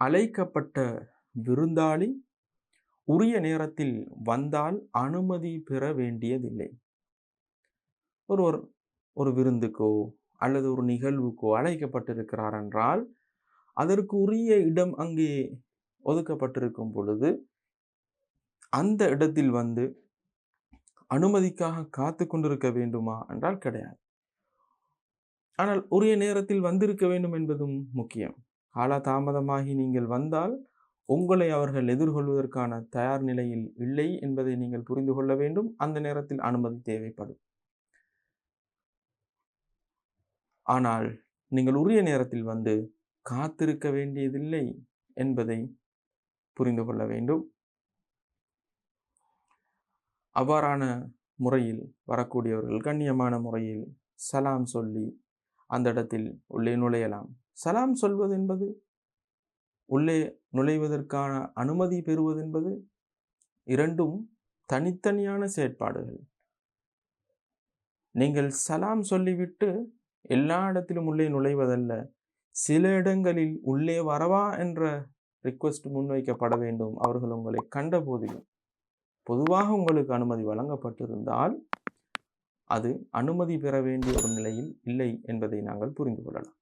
அழைக்கப்பட்ட விருந்தாளி உரிய நேரத்தில் வந்தால் அனுமதி பெற வேண்டியதில்லை. ஒருவர் ஒரு விருந்துக்கோ அல்லது ஒரு நிகழ்வுக்கோ அழைக்கப்பட்டிருக்கிறார் என்றால் அதற்கு உரிய இடம் அங்கே ஒதுக்கப்பட்டிருக்கும் பொழுது அந்த இடத்தில் வந்து அனுமதிக்காக காத்து கொண்டிருக்க வேண்டுமா என்றால் கிடையாது. ஆனால் உரிய நேரத்தில் வந்திருக்க வேண்டும் என்பதும் முக்கியம். காலதாமதமாகி நீங்கள் வந்தால் உங்களை அவர்கள் எதிர்கொள்வதற்கான தயார் நிலையில் இல்லை என்பதை நீங்கள் புரிந்து கொள்ள வேண்டும். அந்த நேரத்தில் அனுமதி தேவைப்படும். ஆனால் நீங்கள் உரிய நேரத்தில் வந்து காத்திருக்க வேண்டியதில்லை என்பதை புரிந்து கொள்ள வேண்டும். அவ்வாறான முறையில் வரக்கூடியவர்கள் கண்ணியமான முறையில் சலாம் சொல்லி அந்த இடத்தில் உள்ளே நுழையலாம். சலாம் சொல்வது என்பது உள்ளே நுழைவதற்கான அனுமதி பெறுவது என்பது இரண்டும் தனித்தனியான செயற்பாடுகள். நீங்கள் சலாம் சொல்லிவிட்டு எல்லா இடத்திலும் உள்ளே நுழைவதல்ல சில இடங்களில் உள்ளே வரவா என்ற ரிக்வெஸ்ட் முன்வைக்கப்பட வேண்டும். அவர்கள் உங்களை கண்ட போதிலும். பொதுவாக உங்களுக்கு அனுமதி வழங்கப்பட்டிருந்தால் அது அனுமதி பெற வேண்டிய ஒரு நிலையில் இல்லை என்பதை நாங்கள் புரிந்து கொள்ளலாம்.